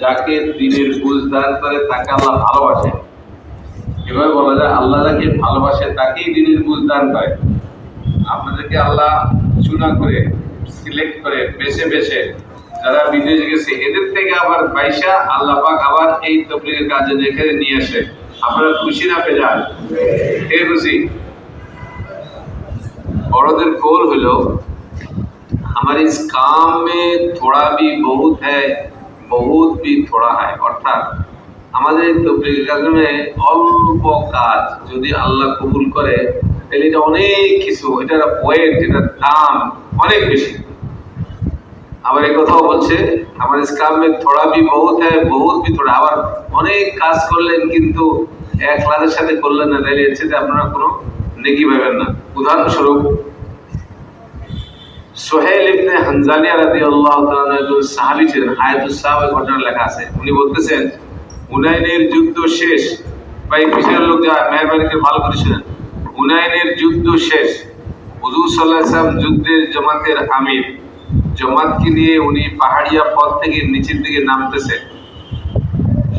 যাকে দিনের বুঝদার করে তাকে আল্লাহ ভালোবাসে এভাবে বলা যায় আল্লাহ যাকে ভালোবাসে তাকেই দিনের বুঝদান করে আপনাদেরকে আল্লাহ চুনা করে সিলেক্ট করে বেছে বেছে যারা বিদেশ গেছে এদের থেকে আবার পয়সা আল্লাহ পাক আবার এই তবলিগের কাজে দেখে নিয়ে আসে আপনারা খুশি না পেয়ে যান কে খুশি औरतें कौल हलो हमारे इस काम में थोड़ा भी बहुत है বহুত বি থোড়া হয়। অর্থাৎ আমাদের তবলিগ অল্প কাজ যদি আল্লাহ কবুল করে, তাহলে এটা অনেক কিছু, এটার পয়েন্ট এটার দাম অনেক বেশি। আবার এই কথাও বলছে, আমার ইসলামে থোড়া বি বহুত হ্যাঁ বহুত বি থোড়া আবার অনেক কাজ করলেন কিন্তু এক লাদের সাথে করলেন না, তাহলে এর সাথে আপনারা কোনো নেকি পাবেন না। উদাহরণস্বরূপ সোহেল ইবনে রাদিয়াল্লাহু তাআলা সাহাবী ছিলেন, হায়াতুস ঘটনা লেখা আছে। উনি বলতেছেন যুদ্ধ শেষ। লোক যা মেহরবানি করে ভালো করে হুনাইনের যুদ্ধ শেষ। হুজুর যুদ্ধের আমির। জামাতকে নিয়ে উনি পাহাড়িয়া পথ থেকে নিচের দিকে নামতেছে।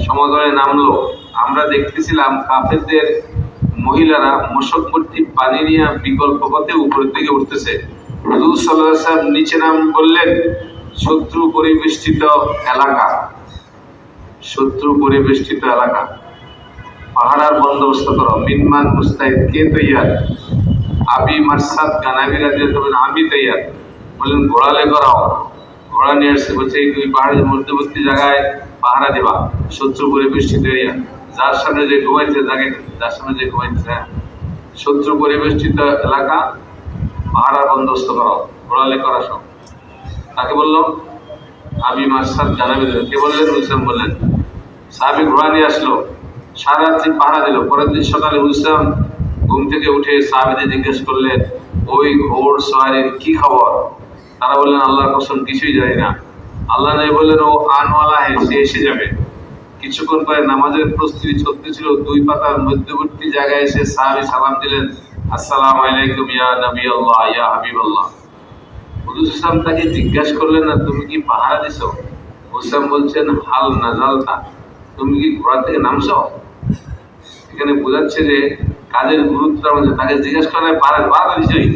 সমতলে নামলো। আমরা দেখতেছিলাম কাফেরদের মহিলারা মশকমূর্তি পানি নিয়ে বিকল্প পথে উপরের দিকে উঠতেছে। হুজুর নিচে নাম বললেন, শত্রু পরিবেষ্টিত এলাকা। শত্রু পরিবেষ্টিত এলাকা। পাহাড়ার বন্দোবস্ত করো। মিনমান মুস্তাহিদ, কে তৈয়ার? আবি মারসাদ গানাবি রাদিয়াল্লাহু তাআলা আমি তৈয়ার। বললেন, ঘোড়ালে করাও ঘোড়া নিয়ে আসছে, বলছে দুই পাহাড়ের মধ্যবর্তী জায়গায় পাহারা দেবা, শত্রু পরিবেষ্টিত এরিয়া। যার সামনে যে ঘুমাইছে তাকে যার সামনে যে ঘুমাইছে হ্যাঁ। শত্রু পরিবেষ্টিত এলাকা পাহারা বন্দোবস্ত করাও ঘোড়ালে করা সব। তাকে বললাম আমি মাসাদ জানাবি কে বললেন? হুসলাম বললেন। সাহাবি ঘোড়া নিয়ে আসলো, সারা রাত্রি পাহারা দিল। পরের দিন সকালে হুসলাম ঘুম থেকে উঠে সাহাবিদের জিজ্ঞেস করলেন, ওই ঘোড় সওয়ারির কি খবর? তারা বললেন, আল্লাহর কসম, কিছুই জানি না। আল্লাহ নবী বললেন, ও আনওয়ালা হে সে এসে যাবে। কিছুক্ষণ পরে নামাজের প্রস্তুতি চলতেছিল দুই পাতার মধ্যবর্তী জায়গায় এসে সাহাবি সালাম দিলেন, আসসালামু আলাইকুম ইয়া নবী আল্লাহ ইয়া হাবিব আল্লাহ হুজুর ইসলাম তাকে জিজ্ঞাসা করলেন, না, তুমি কি পাহারা দিছো? হুসাম বলছেন, হাল নাজালতা, তুমি কি ঘোড়া থেকে নামছো? এখানে বোঝাচ্ছে যে কাজের গুরুত্ব আমাদের তাকে জিজ্ঞাসা করে পাহারা তো দিছই,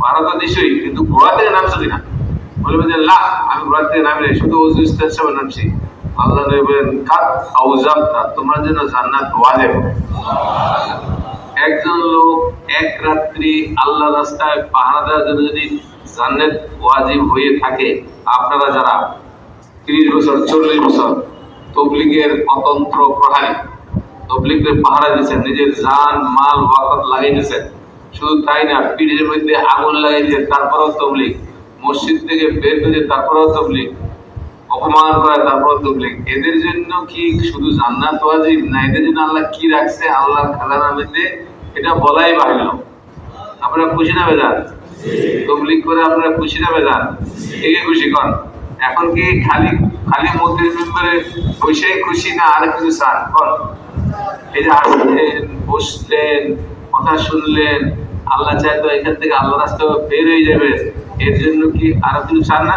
পাহারা তো দিছই, কিন্তু ঘোড়া থেকে নামছো কিনা? বলবে যে, না, আমি ঘোড়া থেকে নামি শুধু হুজুর ইসলাম নামছি আল্লাহ নবী বলেন কাত আউজাবতা তোমার জন্য জান্নাত ওয়াজিব। একজন লোক এক রাত্রি আল্লাহ রাস্তায় পাহারা দেওয়ার জন্য যদি জান্নাত ওয়াজিব হয়ে থাকে, আপনারা যারা তিরিশ বছর, চল্লিশ বছর তবলিগের অতন্ত্র প্রহারী তবলিগের পাহারা দিয়েছেন, নিজের জান, মাল, ওয়াকত লাগিয়ে দিয়েছেন, শুধু তাই না, পিঠের মধ্যে আগুন লাগিয়ে দিয়ে তারপরেও তবলিগ, মসজিদ থেকে বের করে তারপরেও তবলিগ অপমান করে, তারপর তবলিগ এদের জন্য কি শুধু জান্নাত ওয়াজিব? না, এদের জন্য আল্লাহ কি রাখছে আল্লাহর খাজানা মধ্যে এটা বলাই বাহিল আপনারা খুশি না বেজান তবলিগ করে আপনারা খুশি না বেজান একে খুশি, কন। এখন কি খালি খালি মন্দির মেম্বারে বসেই খুশি না আর কিছু চান? কন। এই যে আসলেন, বসলেন, কথা শুনলেন, আল্লাহ চাই তো এখান থেকে আল্লাহ রাস্তা বের হয়ে যাবে। এর জন্য কি আরও কিছু চান না?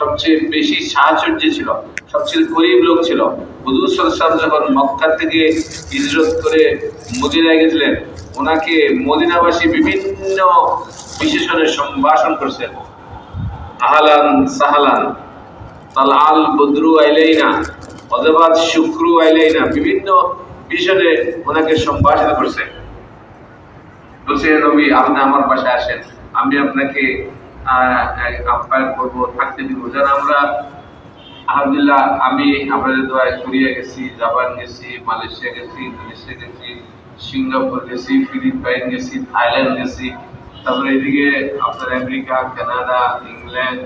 সবচেয়ে বেশি সাহচর্য ছিল, সবচেয়ে গরিব লোক ছিল। হুজুর যখন মক্কা থেকে হিজরত করে মদিনায় গেছিলেন, ওনাকে মদিনাবাসী বিভিন্ন বিশেষণে সম্ভাষণ করছেন আহলান সাহালান, তালাল বদরু আইলাইনা অজবাদ শুক্রু আইলাইনা, বিভিন্ন বিষয়ে ওনাকে সম্ভাষণ করছে। বলছে নবী, আপনি আমার পাশে আসেন। আমি আপনাকে থাকতে দিব। যেন আমরা, আলহামদুলিল্লাহ, আমি আপনাদের দোয়ায় কোরিয়া গেছি, জাপান গেছি, মালয়েশিয়া গেছি, ইন্দোনেশিয়া গেছি, সিঙ্গাপুর গেছি, ফিলিপাইন গেছি, থাইল্যান্ড গেছি। তারপরে এদিকে আপনার আমেরিকা, কানাডা, ইংল্যান্ড,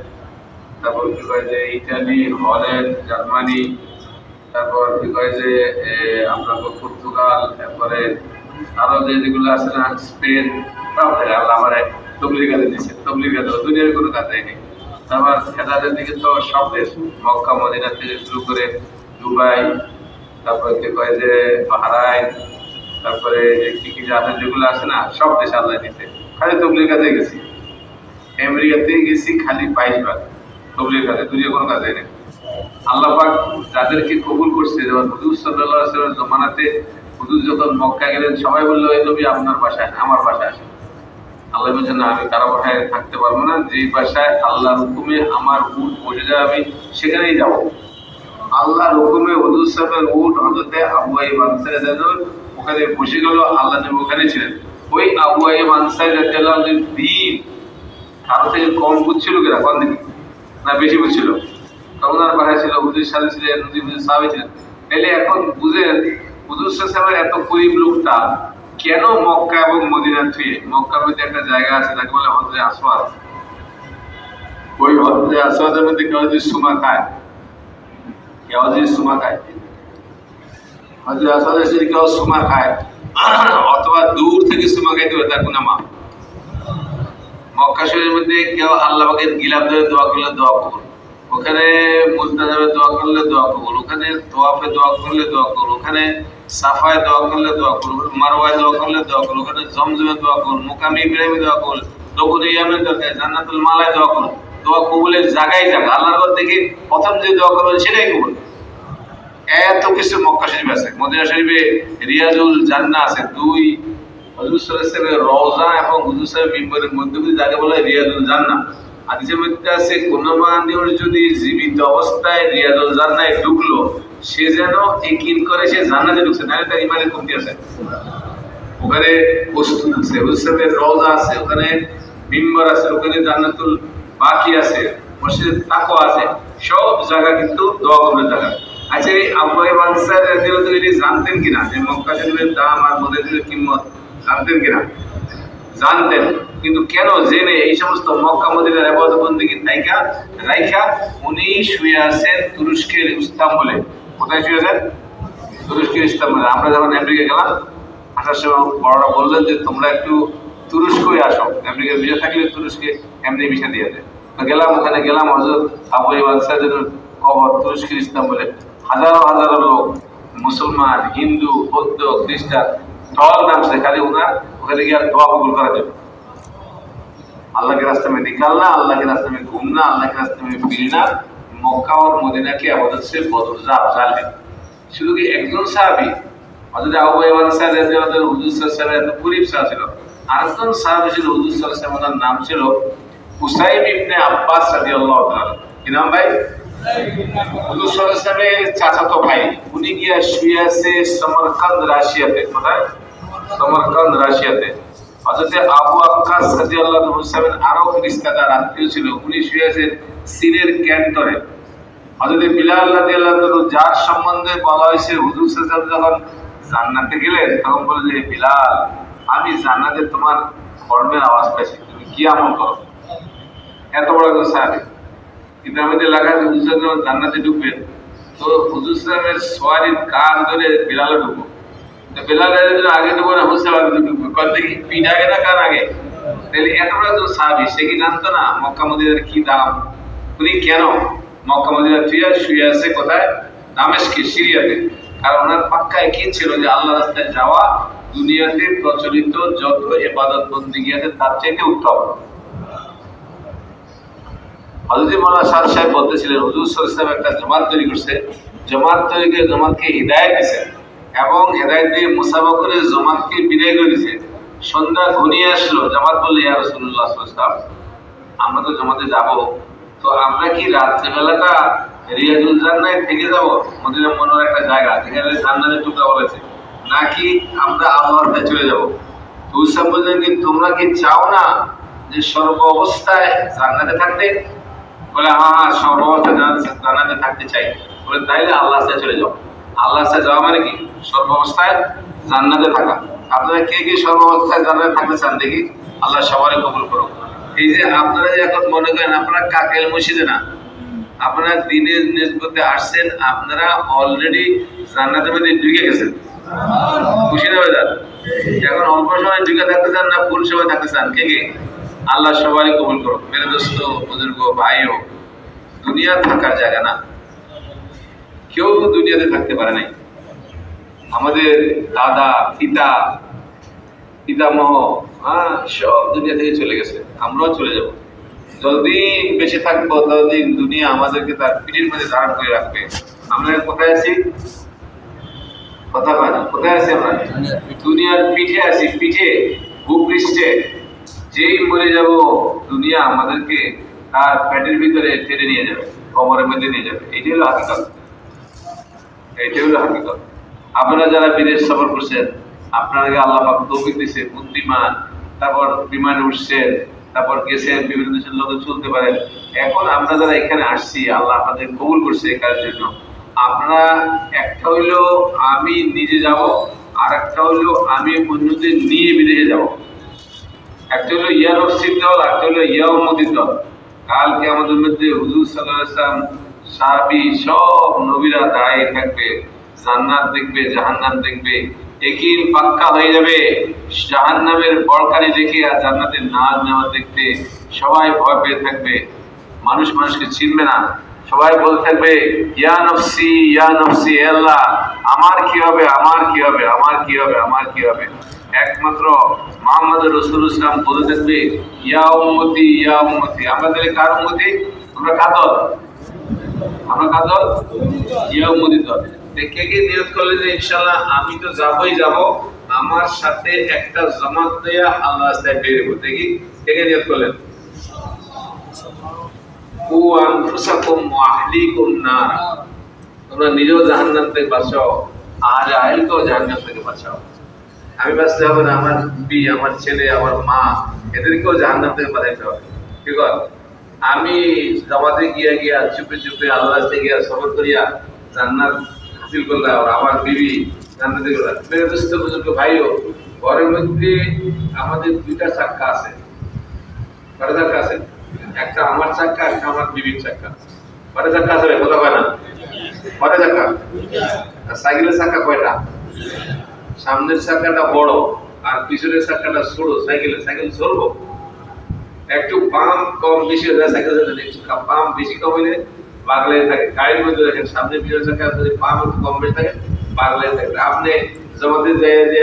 তারপর কি কয় যে ইটালি, হল্যান্ড, জার্মানি, তারপর কি কয় যে আপনার পর্তুগাল, তারপরে আরও যে যেগুলো আছে না, স্পেন জায়গায় আল্লাহ আমার তবলিগ কাজে তবলিগ কাজে দুনিয়ার কোনো কাজ দেয়নি দিকে তো সব দেশ মক্কা, মদিনা থেকে শুরু করে দুবাই, তারপরে কয় যে তারপরে যে কি কি যেগুলো আছে না, সব দেশ আল্লাহ দিচ্ছে খালি তবলিগ কাজে গেছি। আমেরিকাতে গেছি খালি বাইশ বার। তবলিগ কাজে দুনিয়া কোনো কাজে নেই। আল্লাহ পাক যাদেরকে কবুল করছে, যেমন হুজুর ওয়াসাল্লামের জমানাতে হুজুর যখন মক্কা গেলেন, সবাই বলল, এই নবী আপনার বাসায় আমার বাসায় আসেন। আল্লাহ বলছেন না আমি কারও বাসায় থাকতে পারব না। যে বাসায় আল্লাহর হুকুমে আমার উট বসে যায়, আমি সেখানেই যাব। আল্লাহর হুকুমে হুজুর সাহেবের উট হজরতে আবু আইব আনসারী ওখানে বসে গেল, আল্লাহ নবী ওখানে ছিলেন। ওই আবু আইব আনসারী রাদিয়াল্লাহু আনহু দিন কারও থেকে কম বুঝছিল কিনা কোন দিকে না, বেশি বুঝছিল? আর বাসায় ছিল, হুজুর সাথে ছিলেন হুজুর সাহাবে ছিলেন। তাহলে এখন বুঝেন, হুজুর সাহেবের এত গরিব লোকটা কেন মক্কা এবং মদিনা থুয়ে মক্কার মধ্যে একটা জায়গা আছে, তাকে বলে হজরে আসওয়াদ। ওই হজরে আসওয়াদের মধ্যে কেউ যদি সুমা খায়, কেউ যদি সুমা খায়, হজরে আসওয়াদের যদি কেউ সুমা খায়, অথবা দূর থেকে সুমা খাইতে হবে তার কোনো মা মক্কা শরীরের মধ্যে কেউ আল্লাহ পাকের গিলাপ ধরে দোয়া করলে দোয়া কবুল। ওখানে মুলতাজামে দোয়া করলে দোয়া কবুল। ওখানে তোয়াফে দোয়া করলে দোয়া কবুল। ওখানে সাফায় দোয়া করলে দোয়া কবুল মারওয়ায় দোয়া করলে দোয়া কবুল ওখানে জমজমে দোয়া কবুল মুকামি ইব্রাহিমে দোয়া কবুল দকুনে ইয়ামের দরকার জান্নাতুল মালায় দোয়া কবুল দোয়া কবুলের জায়গায় জায়গা আল্লাহর ঘর থেকে প্রথম যে দোয়া করবেন সেটাই কবুল। এত কিছু মক্কা শরীফ আছে, মদিনা শরীফে রিয়াজুল জান্না আছে, দুই হুজুর আলাইহি রওজা এবং হুজুর সাহেব মিম্বরের মধ্যবর্তী যাকে বলা রিয়াজুল জান্নাহ। হাদিসের মধ্যে আছে, কোন মানুষ যদি জীবিত অবস্থায় রিয়াজুল জান্নায় ঢুকলো সে যেন করে সে জান্নাতে ঢুকছে, নাহলে তার ইমানের কমতি আছে। ওখানে প্রস্তুত আছে রওজা আছে, ওখানে আছে, ওখানে জান্নাতুল বাকি আছে, মসজিদের তাকওয়া আছে, সব জায়গা কিন্তু দোয়া জায়গা আচ্ছা এই তিনি জানতেন কিনা? যে মক্কা শরীফের দাম আর মদিনার কিম্মত, জানতেন কিনা? জানতেন, কিন্তু কেন জেনে এই সমস্ত মক্কা মদিনার ইবাদত বন্দেগী নাইকা রাইখা উনি শুয়ে আছেন তুরস্কের ইস্তাম্বুলে। কোথায় শুয়েছেন তুরস্কে ইস্তাম্বুলে আমরা যখন আমেরিকা গেলাম, আসার সময় বড়রা বললেন যে, তোমরা একটু তুরস্কই আসো, আমেরিকার ভিসা থাকলে তুরস্কে এমনি ভিসা দিয়ে দেয়। গেলাম, ওখানে গেলাম হজরত আবু ইমান কবর তুরস্কের ইস্তাম্বুলে হাজারো হাজারো লোক, মুসলমান, হিন্দু, বৌদ্ধ, খ্রিস্টান দল নামছে, খালি ওনার ওখানে গিয়ে দোয়া কবুল করা যাবে আল্লাহকে রাস্তায় নিকাল না, আল্লাহকে রাস্তায় ঘুম না, আল্লাহকে রাস্তায় ফিরি না। মক্কা ওর মদিনাকে আমাদের সে বদরজা আফজালেন শুধু কি একজন সাহাবি? হজরত আবু ইবান সাহেব হুজুর সাহেব এত গরিব সাহা ছিল। আরেকজন সাহাবি ছিল, হুজুর সাহেব ওনার নাম ছিল হুসাইব ইবনে আব্বাস রাদিয়াল্লাহু তাআলা কি নাম ভাই? হুজুর সাহেব চাচা তো ভাই। উনি গিয়া শুয়ে আছে সমরকন্দ রাশিয়াতে। কোথায়? সমরকন্দ রাশিয়াতে। হযরতে আবু আক্কাস রাদিয়াল্লাহু আনহু আরও ফেরেশতাদার আত্মীয় ছিল। উনি শুয়ে আছেন সিনের ক্যান্টরে হযরতে বিলাল রাদিয়াল্লাহু যার সম্বন্ধে বলা হয়েছে, হুজুর সাল্লাল্লাহু যখন জান্নাতে গেলেন, তখন বললেন যে বিলাল, আমি জান্নাতে তোমার কর্মের আওয়াজ পাইছি। তুমি কি আমল করো? এত বড় একজন সাহাবী কিন্তু আমাদের এলাকায় হুজুর সাহেব জান্নাতে ঢুকবেন। তো হুজুর সাহেবের সোয়ারির কান ধরে বিলালে ঢুকবো। আল্লাহ যাওয়া দুনিয়াতে প্রচলিত যত এবাদত বন্দিগি আছে তার চাইতে উত্তম। হজরত মৌলানা সাদ সাহেব বলতেছিলেন, হুজুর সাহেব একটা জমাত তৈরি করছে। জমাত তৈরি করে জমাতকে হৃদায়ত দিছে। এবং হেদায়ত দিয়ে মুসাফা করে জমাতকে বিদায় করে দিছে। সন্ধ্যা ঘনিয়ে আসলো, জামাত বললে, ইয়া রাসূলুল্লাহ সাল্লাল্লাহু আমরা তো জমাতে যাব। তো আমরা কি রাত্রেবেলাটা রিয়াজুল জান্নায় থেকে যাব? মদিনা মনোর একটা জায়গা, যেখানে জান্নাতের টুকরা বলেছে। নাকি আমরা আবহাওয়াতে চলে যাব? তো উসাম বললেন কি তোমরা কি চাও না যে সর্ব অবস্থায় জান্নাতে থাকতে? বলে হ্যাঁ হ্যাঁ সর্বাবস্থায় জান্নাত- জান্নাতে থাকতে চাই। বলে, তাইলে আল্লাহ চলে যাও। আল্লাহ যাওয়া মানে কি? সর্বাবস্থায় জান্নাতে থাকা। আপনারা কে কে সর্বাবস্থায় জান্নাতে থাকতে চান দেখি? আল্লাহ সবারই কবুল করুক। এই যে আপনারা যে এখন মনে করেন আপনারা কাকের মসজিদে না, আপনারা দিনের নিসবতে আসছেন, আপনারা অলরেডি জান্নাতের মধ্যে ঢুকে গেছেন। খুশি না বেদার এখন অল্প সময় ঢুকে থাকতে চান না পুরো সময় থাকতে চান, কে কে? আল্লাহ সবাই কবুল করো মেরে দোস্ত, বুজুর্গ, ভাইও, দুনিয়া থাকার জায়গা না। কেউ তো দুনিয়াতে থাকতে পারে নাই। আমাদের দাদা, পিতা, পিতামহ হ্যাঁ সব দুনিয়া থেকে চলে গেছে। আমরাও চলে যাব। যতদিন বেঁচে থাকব, ততদিন দুনিয়া আমাদেরকে তার পিঠের মধ্যে ধারণ করে রাখবে। আমরা কোথায় আছি? কথা না, কোথায় আছি আমরা? দুনিয়ার পিঠে আছি, পিঠে ভূপৃষ্ঠে যেই মরে যাব, দুনিয়া আমাদেরকে তার পেটের ভিতরে টেনে নিয়ে যাবে, কবরের মধ্যে নিয়ে যাবে। এইটাই হলো হাকিকত। এইটাই হলো হাকিকত। আপনারা যারা বিদেশ সফর করছেন, আপনাদেরকে আল্লাহ পাক তৌফিক দিছে, বুদ্ধিমান, তারপর বিমানে উঠছেন, তারপর গেছেন, বিভিন্ন দেশের লোকে চলতে পারেন এখন আমরা যারা এখানে আসছি, আল্লাহ আপনাদের কবুল করছে এই কাজের জন্য। আপনারা একটা হইল আমি নিজে যাব আর একটা হইল আমি অন্যদের নিয়ে বিদেশে যাব। একটা হলো ইয়া নফসির দল একটা হলো ইয়া উম্মতির দল। কালকে আমাদের মধ্যে হুজুর সাল্লাহ ইসলাম সাহাবি সব নবীরা দাঁড়িয়ে থাকবে, জান্নাত দেখবে, জাহান্নাম দেখবে পাক্কা হয়ে যাবে। জাহান্নামের বড়কানি দেখে আর জান্নাতের নাচ নেওয়া দেখতে সবাই ভয় পেয়ে থাকবে। মানুষ মানুষকে চিনবে না। সবাই বলতে থাকবে, ইয়া নফসি ইয়া নফসি আমার কি হবে, আমার কি হবে, আমার কি হবে, আমার কি হবে? একমাত্র মোহাম্মদ রসুল ইসলাম বলে থাকবে, ইয়া উম্মতি ইয়া উম্মতি, আমাদের কার উম্মতি? আমরা কাদর আমরা কাদর ইয়া উম্মতি দল। কে কে নিয়ত করলে যে ইনশাল্লাহ আমি তো যাবই যাব, আমার সাথে একটা জামাত দেয়া আল্লাহ রাস্তায় পড়তে কি? কে নিয়ত করলেন? থেকে বাঁচাও আমি বাঁচতে হবে না, আমার বি আমার ছেলে, আমার মা, এদেরকেও জাহান্নাম থেকে বাঁচাইতে হবে। ঠিক আছে আমি জামাতে গিয়া গিয়া চুপে চুপে আল্লাহ গিয়া সফর করিয়া জান্নাত হাসিল করলাম আমার বিবি জান্নাতে মেরে দোস্ত বুজুর্গ ভাইও, ঘরের মধ্যে আমাদের দুইটা চাক্কা আছে। কটা চাক্কা আছে? একটা আমার চাক্কা, একটা আমার বিবির চাক্কা। কটা চাক্কা আছে কথা কয় না? কটা চাক্কা? সাইকেলের চাক্কা কয়টা? সামনের চাকাটা বড় আর পিছনের চাকাটা ছোট। সাইকেলের সাইকেল চলবো? একটু পাম্প কম বেশি হয়ে যায়, সাইকেল চালালে একটু পাম্প বেশি কম হইলে পাগলাই থাকে। গাড়ির মধ্যে দেখেন সামনে পিছনের চাকা যদি পাম্প একটু কম বেশি থাকে পাগলাই থাকে। আপনি জমাতে যায় যে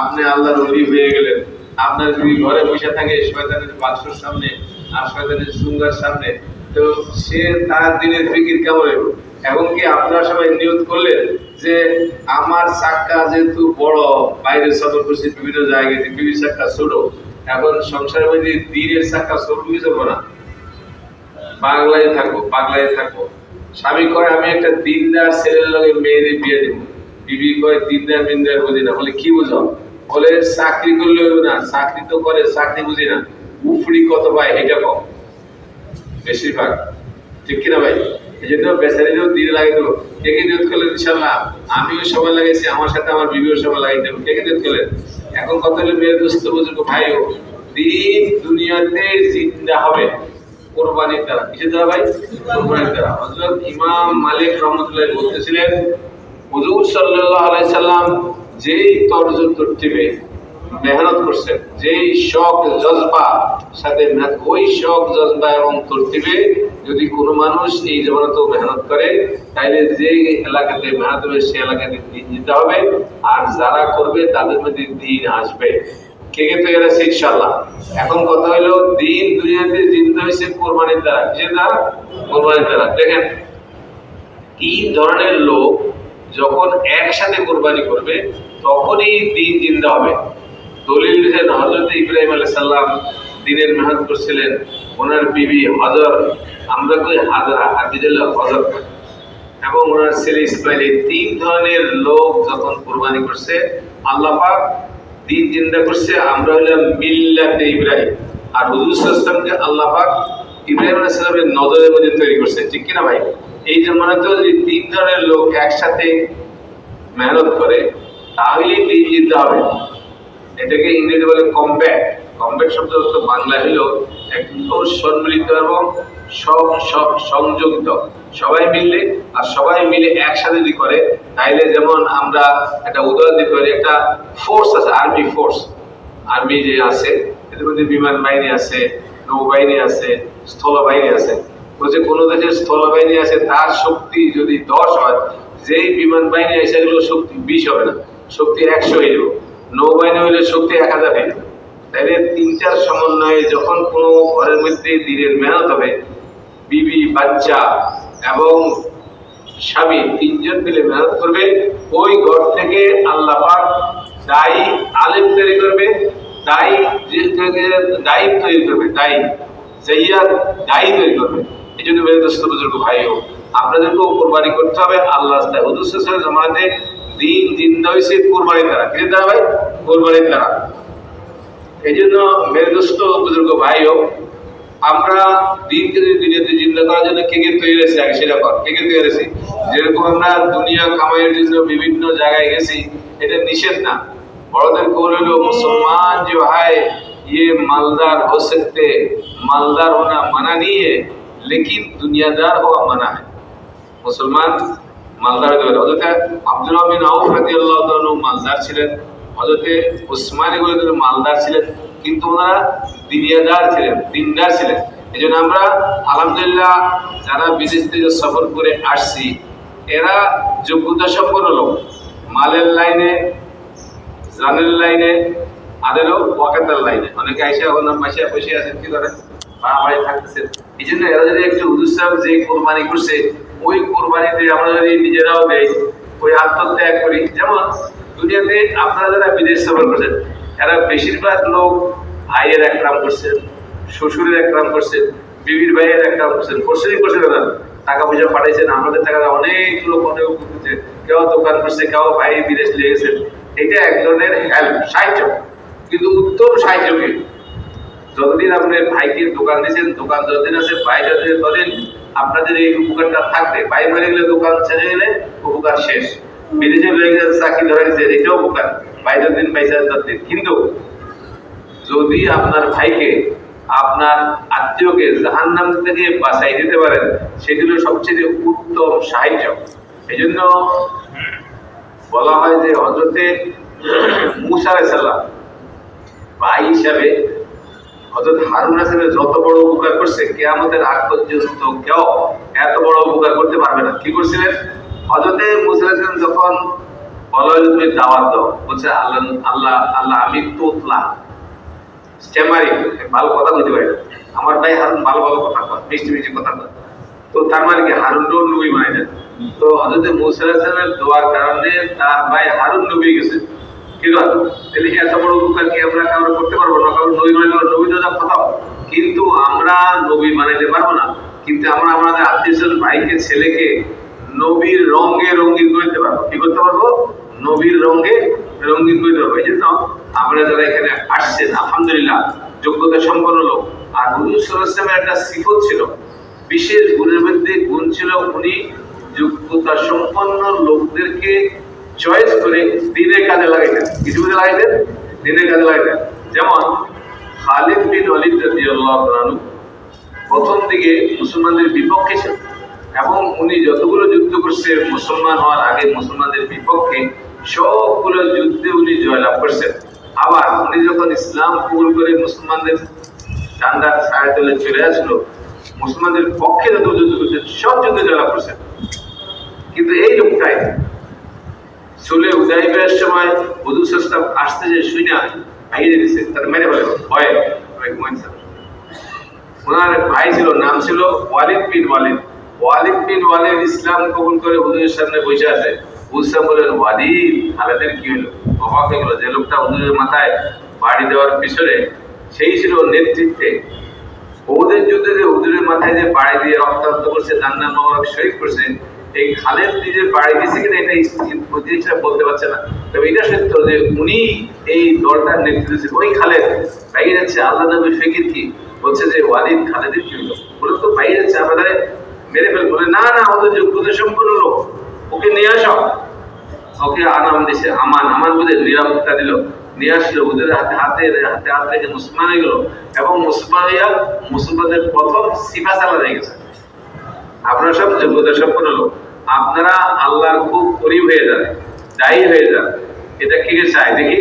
আপনি আল্লাহর অলি হয়ে গেলেন, আপনার যদি ঘরে বসে থাকে শয়তানের বাক্সর সামনে আর শয়তানের সুঙ্গার সামনে, তো সে তার দিনের ফিকির কেমন হইব? এখন কি আপনারা সবাই নিয়ত করলেন যে আমার চাক্কা যেহেতু বড় বাইরে সফর করছি, বিভিন্ন জায়গায় বিভিন্ন চাক্কা ছোট এখন সংসারের মধ্যে দিনের চাক্কা ছোট কি চলবো না? পাগলাই থাকব পাগলাই থাকব। স্বামী কয়, আমি একটা দিনদার ছেলের লগে মেয়েদের বিয়ে দেবো। বিবি কয়, দিনদার বিনদার বুঝি না। বলে, কি বুঝো? বলে, চাকরি করলে হইব না, চাকরি তো করে, চাকরি বুঝি না। উফড়ি কত পায় এটা কম বেশিরভাগ। ঠিক কিনা ভাই? এই জন্য বেচারিরও দিন লাগে তো কে কে নিয়ত করলেন ইনশাল্লাহ আমিও সময় লাগাইছি, আমার সাথে আমার বিবিও সময় লাগাই দেবো কে কে নিয়ত করলেন এখন কত হলে মেয়ের দোস্ত, বুজুর্গ ভাইও, দিন দুনিয়াতে জিন্দা হবে কোরবানির দ্বারা। কিসের দ্বারা ভাই? কোরবানির দ্বারা। হযরত ইমাম মালিক রহমতুল্লাহ বলতেছিলেন, হুজুর সাল্লাল্লাহু আলাইহি সাল্লাম যেই তরজ তরতিবে মেহনত করছেন যেই শখ, জজবা, সাথে ওই শখ, জজবা এবং তরতিবে যদি কোনো মানুষ এই জমানাতেও মেহনত করে, তাইলে যে এলাকাতে মেহনত হবে সে এলাকাতে দিন দিতে হবে। আর যারা করবে, তাদের মধ্যে দিন আসবে। কে কে তৈরি আছে ইনশাল্লাহ এখন কথা হলো দিন দুনিয়াতে জিন্দা হয়েছে, কোরবানির দ্বারা। কিসের দ্বারা? কোরবানির দ্বারা। দেখেন তিন ধরনের লোক যখন একসাথে কোরবানি করবে, তখনই দিন জিন্দা হবে। দলিল দিয়েছেন হজরত ইব্রাহিম আলাইহিস সালাম দিনের মেহনত করছিলেন। ওনার বিবি হজর আমরা কই হাজরা হাদিজেল হজর এবং ওনার ছেলে ইসমাইল, এই তিন ধরনের লোক যখন কোরবানি করছে, আল্লাহ পাক দিন জিন্দা করছে। আমরা হইলাম মিল্লাতে ইব্রাহিম। আর হুজুর সাল্লামকে আল্লাহ পাক ইব্রাহিম আলাইহিস সালামের নজরের মধ্যে তৈরি করছে। ঠিক কিনা ভাই? এই জমানাতেও যদি তিন ধরনের লোক একসাথে মেহনত করে, তাহলেই দিন জিততে হবে। এটাকে ইংরেজি বলে কম্প্যাক্ট কমব্যাট শব্দ অর্থ বাংলা হলো একদম সম্মিলিত এবং সংযুক্ত সবাই মিললে আর সবাই মিলে একসাথে যদি করে, তাইলে যেমন আমরা একটা উদাহরণ দিতে পারি, একটা ফোর্স আছে আর্মি ফোর্স আর্মি যে আছে, এদের মধ্যে বিমান বাহিনী আছে, নৌবাহিনী আছে, স্থলবাহিনী আছে। বলছে কোনো দেশের স্থলবাহিনী আছে, তার শক্তি যদি দশ হয়, যেই বিমান বাহিনী আছে সেগুলো শক্তি বিশ হবে না। শক্তি একশো হয়ে যাবে। নৌবাহিনী হইলে শক্তি এক হাজার, তাইলে তিনটার সমন্বয়ে যখন কোনো ঘরের মধ্যে দিনের মেহনত হবে, বিবি, বাচ্চা এবং স্বামী তিনজন মিলে মেহনত করবে, ওই ঘর থেকে আল্লাহ পাক দায়ী আলেম তৈরি করবে, দায়ী দায়ী তৈরি করবে, দায়ী জাইয়াদ দায়ী তৈরি করবে। এই জন্য বুজুর্গ ভাই হোক আপনাদেরকেও কোরবানি করতে হবে, আল্লাহ রাস্তায় সাল্লাল্লাহু জামানাতে দিন জিন্দা হয়েছে কোরবানি দ্বারা। কে দ্বারা ভাই? কোরবানি দ্বারা। এই জন্য মেরদস্ত বুজুর্গ ভাই হোক আমরা দিনকে যদি দুনিয়াতে জিন্দা করার জন্য কে কে তৈরি হয়েছে আগে সেটা কর কে কে তৈরি হয়েছে? যেরকম আমরা দুনিয়া কামাইয়ের জন্য বিভিন্ন জায়গায় গেছি, এটা নিষেধ না। বড়দের কৌল হলো, মুসলমান যে ভাই ইয়ে মালদার হো সকতে, মালদার হোনা মানা নিয়ে, লেকিন দুনিয়াদার হওয়া মানা হয় মুসলমান মালদার হজরতে আব্দুল রহমিন আউফ রাদিয়াল্লাহু তাআলা মালদার ছিলেন। হজরতে উসমান গনি মালদার ছিলেন, কিন্তু ওনারা দিনিয়াদার ছিলেন, দিনদার ছিলেন। এই জন্য আমরা আলহামদুলিল্লাহ যারা বিদেশ থেকে সফর করে আসছি, এরা যোগ্যতা সম্পন্ন লোক। মালের লাইনে, জানের লাইনে, আদেরও ওয়াকাতের লাইনে। অনেকে আইসা ওনার মাসিয়া বসে আছেন, কি করেন? বাড়াবাড়ি থাকতেছেন এই জন্য এরা যদি একটু হুজুর যে কোরবানি করছে, ওই কোরবানিতে আমরা যদি নিজেরাও দেই, ওই আত্মত্যাগ করি। যেমন দুনিয়াতে আপনারা যারা বিদেশ সফর করছেন, এরা বেশিরভাগ লোক ভাইয়ের একরাম করছেন শ্বশুরের একরাম করছেন বিবির ভাইয়ের একরাম করছেন করছেনই করছেন না। টাকা পয়সা পাঠাইছেন আমাদের টাকা অনেক লোক, অনেক করতেছে কেউ দোকান করছে, কেউ ভাই বিদেশ লেগেছেন এটা এক ধরনের হেল্প সাহায্য। কিন্তু উত্তম সাহায্য কি? যতদিন আপনি ভাইকে দোকান দিয়েছেন, দোকান যতদিন আছে ভাই যতদিন ততদিন আপনাদের এই উপকারটা থাকবে। ভাই মরে গেলে দোকান ছেড়ে গেলে উপকার শেষ। বিদেশে রয়ে গেছে চাকরি ধরে গেছে, এটাও উপকার। ভাই যতদিন পয়সা ততদিন। কিন্তু যদি আপনার ভাইকে, আপনার আত্মীয়কে জাহান নাম থেকে বাঁচাই দিতে পারেন সেগুলো সবচেয়ে উত্তম সাহায্য। এই জন্য বলা হয় যে হজরতে মুসা আলাইসাল্লাম ভাই হিসাবে হজরত হারুন হাসানের যত বড় উপকার করছে, কেয়ামতের আগ পর্যন্ত কেউ এত বড় উপকার করতে পারবে না। কি করছিলেন? হজরতে মুসা যখন বলা তুমি দাওয়াত দাও বলছে, আল্লাহ আল্লাহ আল্লাহ, আমি তোতলা স্ট্যামারিং ভালো কথা বলতে পারি আমার ভাই হারুন ভালো ভালো কথা কয়, মিষ্টি মিষ্টি কথা কয়। তো তার মানে কি, হারুন নবী মানে তো হজরত মুসা আলাইসালামের দোয়ার কারণে তার ভাই হারুন নবী গেছে। কি কথা তাহলে এত আমরা কিন্তু আমরা নবী বানাইতে পারব না। কিন্তু আমরা আমাদের আত্মীয় ভাইকে, ছেলেকে নবীর রঙে রঙিন করতে পারব। কি করতে পারব? নবীর রঙে রঙিন করতে পারব। এই জন্য আমরা যারা এখানে আসছেন, আলহামদুলিল্লাহ, যোগ্যতা সম্পন্ন লোক। আর হুজুর সাল্লামের একটা সিফত ছিল। বিশেষ গুণের মধ্যে গুণ ছিল উনি যোগ্যতা সম্পন্ন লোকদেরকে চয়েস করে দিনের কাজে লাগাইতেন কিছু কাজে লাগাইতেন দিনের কাজে লাগাইতেন যেমন খালিদ বিন রাদিয়াল্লাহু তাআলা প্রথম দিকে মুসলমানদের বিপক্ষে ছিল এবং উনি যতগুলো যুদ্ধ করছে, মুসলমান হওয়ার আগে মুসলমানদের বিপক্ষে সবগুলো যুদ্ধে উনি জয়লাভ করছেন। আবার উনি যখন ইসলাম কবুল করে মুসলমানদের ডান্ডার ছায়া তলে চলে আসলো, মুসলমানদের পক্ষে যত যুদ্ধ করছেন, সব যুদ্ধে জয়লাভ করছেন। কিন্তু এই লোকটাই চলে উদয়বের সময় বধু সস্তাব আসতে যে শুই না ভাইয়ে দিচ্ছে তার মেরে বলে ভয়ে ওনার ভাই ছিল, নাম ছিল ওয়ালিদ বিন ওয়ালিদ। ওয়ালিদ বিন ওয়ালিদ ইসলাম কবুল করে হুজুরের সামনে বসে আছে। বুঝতে বললেন, ওয়ালিদ খালেদের কি হলো? অবাক হয়ে গেল যে লোকটা হুজুরের মাথায় বাড়ি দেওয়ার পিছনে সেই ছিল নেতৃত্বে। ওদের যুদ্ধে যে হুজুরের মাথায় যে বাড়ি দিয়ে রক্তাক্ত করছে জান্নাত মোবারক শহীদ করছে এই খালেদ নিজের বাড়ি দিয়েছে কিনা এটা প্রতিষ্ঠা বলতে পারছে না। তবে এটা সত্য যে উনি এই দলটার নেতৃত্ব দিয়েছে ওই খালেদ, বাইরে যাচ্ছে আল্লাহ নবী ফিকির কি? বলছে যে ওয়ালিদ খালেদের কি বলে তো বাইরে যাচ্ছে আমাদের মেরে ফেল বলে, না না আমাদের যোগ্যতা সম্পন্ন লোক, ওকে নিয়ে আসো। ওকে আনাম দিছে, আমান আমান বলে নিরাপত্তা দিল। নিয়ে আসলো, ওদের হাতে হাতে হাতে, হাত রেখে মুসলমান হয়ে গেল। এবং মুসলমান হইয়া মুসলমানদের প্রথম সিফা চালা হয়ে গেছে। আপনারা সব যোগ্যতা সম্পন্ন লোক। আপনারা আল্লাহর খুব করিব হয়ে যান, দায়ী হয়ে যান। এটা কে কে চাই দেখি,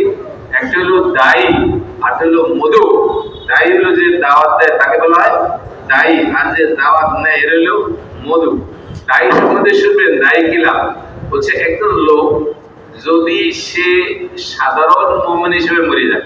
একটা হলো দায়ী, আর হলো মধু। দায়ী হলো যে দাওয়াত দেয়, তাকে বলা হয় দায়ী। আর যে দাওয়াত নেয়, এর হলো মধু। দায়ী সম্বন্ধে শুনবেন, দায়ী কি লাভ? হচ্ছে একজন লোক যদি সে সাধারণ মোমেন হিসেবে মরে যায়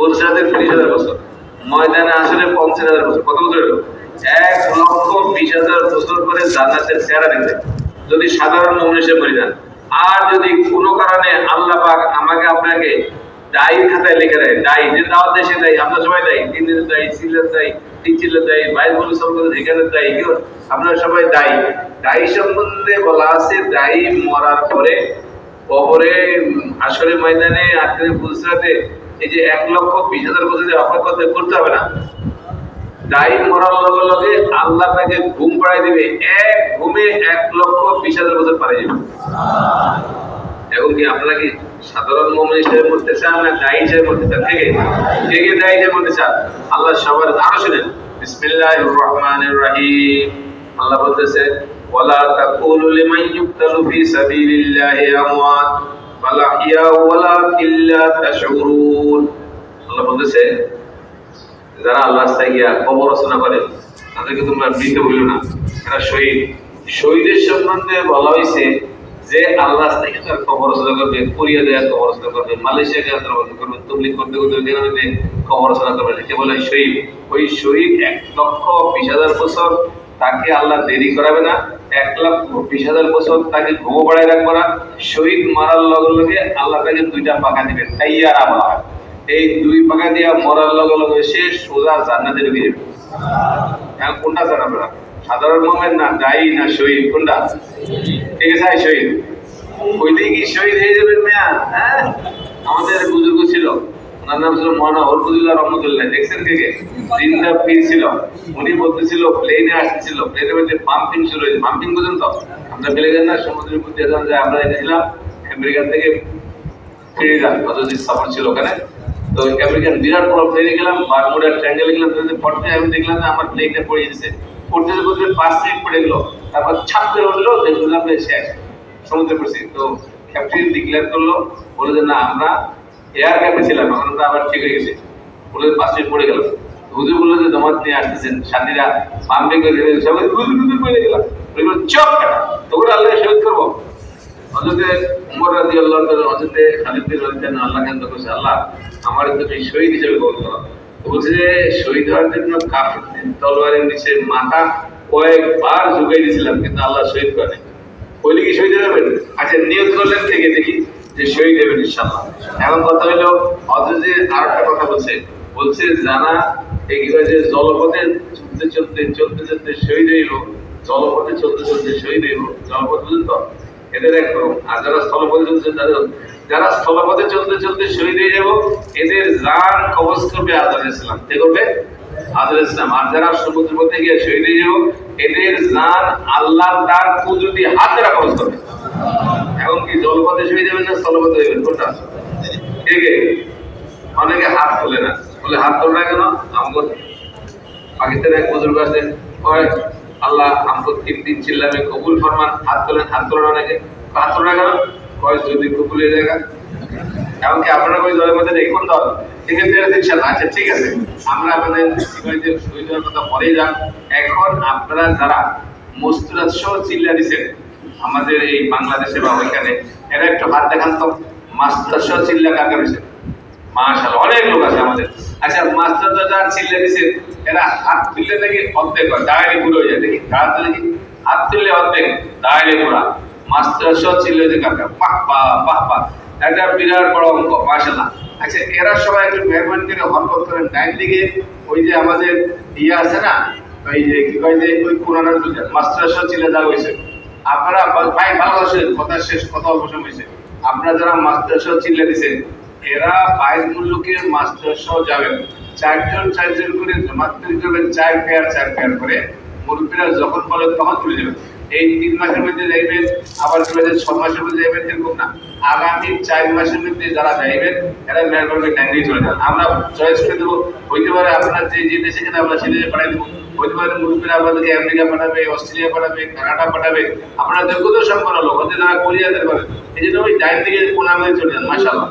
ফুলসরাতে ত্রিশ হাজার বছর। ময়দানে আসলে পঞ্চাশ হাজার বছর। কত বছর এক লক্ষ বিশ হাজার বছর করে জান্নাতের চেহারা দেখবে। যদি সাধারণ মনুষ্য মরে আর যদি কোনো কারণে আল্লাহ পাক আমাকে আপনাকে দায়ী খাতায় লিখে দেয়, দায়ী, যে দাওয়াত দেশে দেয়, আমরা সবাই দায়ী তিন দিনের দায়ী, সিলের দায়ী তিন চিলের দায়ী বাইশ বছর সম্বন্ধে এখানে দায়ী কেউ আপনারা সবাই দায়ী। দায়ী সম্বন্ধে বলা আছে, দায়ী মরার পরে কবরে আসরে ময়দানে আজকের ফুলসরাতে এই যে এক লক্ষ বিশ হাজার বছর যে অপেক্ষা করতে হবে না। দায়ী মরার লগে লগে আল্লাহ তাকে ঘুম পাড়াই দিবে, এক ঘুমে এক লক্ষ বিশ হাজার বছর পাড়াই যাবে এখন কি আপনারা কি সাধারণ মোমেন হিসেবে মরতে চান না দায়ী হিসেবে মরতে চান? থেকে কে কে দায়ী হিসেবে মরতে চান? আল্লাহ সবার আরও শুনেন। বিসমিল্লাহির রহমানির রহিম। আল্লাহ বলতেছে, ওয়ালা তাকুলু লিমান ইউক্তালু ফি সাবিলিল্লাহি আমওয়াত। করবে করতে শহীদ। ওই শহীদ এক লক্ষ বিশ হাজার বছর তাকে আল্লাহ দেরি করাবে না এক লক্ষ বিশ হাজার বছর তাকে ঘুমো বাড়ায় রাখব না। শহীদ মারার লগে লগে আল্লাহ তাকে দুইটা পাকা দিবে তাইয়ারা বলা হয় এই দুই পাকা দিয়া মরার লগে লগে সে সোজা জান্নাতে ঢুকে যাবে এখন কোনটা জান আপনারা? সাধারণ মোমেন না, দায়ী না শহীদ? কোনটা? ঠিক আছে, শহীদ। ওই দিকে কি শহীদ হয়ে যাবেন মেয়া? হ্যাঁ? আমাদের বুজুর্গ ছিল। ওনার নাম ছিল মৌলানা হরফুজুল্লাহ রহমতুল্লাহ। দেখছেন কে কে? ছিল উনি বলতেছিল প্লেনে আসতেছিল। প্লেনের মধ্যে পাম্পিং শুরু হয়েছে। পাম্পিং বুঝেন তো? আমরা ফেলে গেল না, সমুদ্রের মধ্যে যখন যায় আমরা এনেছিলাম। আমেরিকা থেকে ফ্রিডা কতদিন সফর ছিল ওখানে? তো আমেরিকান বিরাট বড় প্লেনে গেলাম বারমুডা ট্রাঙ্গেলে গেলাম। পড়তে আমি দেখলাম যে আমার প্লেনটা পড়ে গেছে। পড়তে পড়তে পাঁচ মিনিট পড়ে গেলো। তারপর ছাপ উঠল, দেখলাম যে শেষ। সমুদ্রে পড়ছি তো ক্যাপ্টেন ডিক্লেয়ার করল বলে যে না, আমরা এয়ার ক্যাম্পে ছিলাম, এখন আমরা আবার ঠিক হয়ে গেছে। বলে পাঁচ পড়ে গেল। হুজুর বলল যে জমাত নিয়ে আসতেছেন, সাথীরা পাম্পে করে সবাই হুজুর হুজুর পড়ে গেলাম চপ তো ওরা আল্লাহ শহীদ করব। উমর রাজি আল্লাহ খালিদ আল্লাহ করছে আল্লাহ, আমার তুমি শহীদ হিসেবে বলছে যে, শহীদ হওয়ার জন্য কাফিরদের তলোয়ারের নিচে মাথা কয়েকবার ঝুঁকাই দিয়েছিলাম, কিন্তু আল্লাহ শহীদ করে বলি কি শহীদ হবেন আচ্ছা নিয়োগ করলেন থেকে দেখি। যে শহীদ হবেন ইনশাল্লাহ এখন কথা হলো অথচে আর একটা কথা বলছে বলছে জানা এগুলো যে জলপথে চলতে চলতে চলতে চলতে শহীদ হইল জলপথে চলতে চলতে শহীদ হইল জলপথ বুঝুন তো? এদের এক রকম আর যারা স্থলপথে চলতে যারা যারা স্থলপথে চলতে চলতে শহীদ হয়ে যাব এদের জান কবজ করবে আদর ইসলাম। কে করবে? আদর ইসলাম। আর যারা সমুদ্র পথে গিয়ে শহীদ হয়ে যাব এদের জান আল্লাহ তার কুদরতি হাত দ্বারা কবজ করবে। এখন কি জলপথে শহীদ হবেন না স্থলপথে হইবেন কোনটা? কে কে অনেকে হাত তোলে না। বলে, হাত তোলে না কেন? আমাকে পাকিস্তানের এক বুজুর্গ আছে কয় আল্লাহ আমকো তিন দিন চিল্লামে কবুল ফরমান, হাত তোলেন হাত তোলেন অনেকে। হাত তোলে কেন? কয়, যদি কবুল হয়ে জায়গা এমনকি আপনারা ওই দলের মধ্যে কোন দল? ঠিক আচ্ছা ঠিক আছে। আমরা আপনাদের কথা পরেই যান। এখন আপনারা যারা মস্তুরাত সহ চিল্লা দিচ্ছেন আমাদের এই বাংলাদেশে বা ওইখানে, এরা একটু হাত দেখান তো মাস্টার সহ চিল্লা কাকা দিচ্ছেন মাশাআল্লাহ, অনেক লোক আছে আমাদের। আচ্ছা মাস্টার তো যারা চিল্লে দিছে, এরা হাত তুললে নাকি অর্ধেক হয়? দাঁড়িয়ে পুরো হয়ে যায়। দেখি হাত তুলে কি হাত তুললে অর্ধেক দাঁড়িয়ে পুরা মাস্টার সহ চিল্লে যে কাকা পাহ পা পাহ পা একটা বিরাট বড় অঙ্ক, মাশাআল্লাহ। আচ্ছা এরা সবাই একটু মেহরবানি করে হরকত করেন। ডাইন দিকে ওই যে আমাদের ইয়ে আছে না, ওই যে কি কয় যে, ওই কোরআনের মাস্টার সহ চিলে দেওয়া হয়েছে। আপনারা ভাই ভালো কথা শেষ, কথা অল্প সময় আপনারা যারা মাস্টার সহ চিল্লে দিছেন, এরা বাইশ মূল্যকে মাস্টার সহ যাবেন। চারজন চারজন করে জমা তৈরি চার পেয়ার চার পেয়ার করে। মুরব্বীরা যখন বলে তখন চলে যাবেন। এই তিন মাসের মধ্যে যাইবেন আবার চলে যাবেন ছ মাসের মধ্যে যাইবেন এরকম না। আগামী চার মাসের মধ্যে যারা যাইবেন, এরা মেহরবানি টাইম দিয়ে চলে যান। আমরা চয়েস করে দেবো। হইতে পারে আপনার যে যে দেশে কিনা আমরা ছেলে পাঠাই দেবো। হইতে পারে মুরব্বীরা আপনাদেরকে আমেরিকা পাঠাবে, অস্ট্রেলিয়া পাঠাবে, কানাডা পাঠাবে। আপনারা যোগ্যতা সম্পন্ন লোক হতে যারা কোরিয়াদের পারে এই জন্য ওই টাইম থেকে কোন আমাদের চলে যান মাসাল্লাহ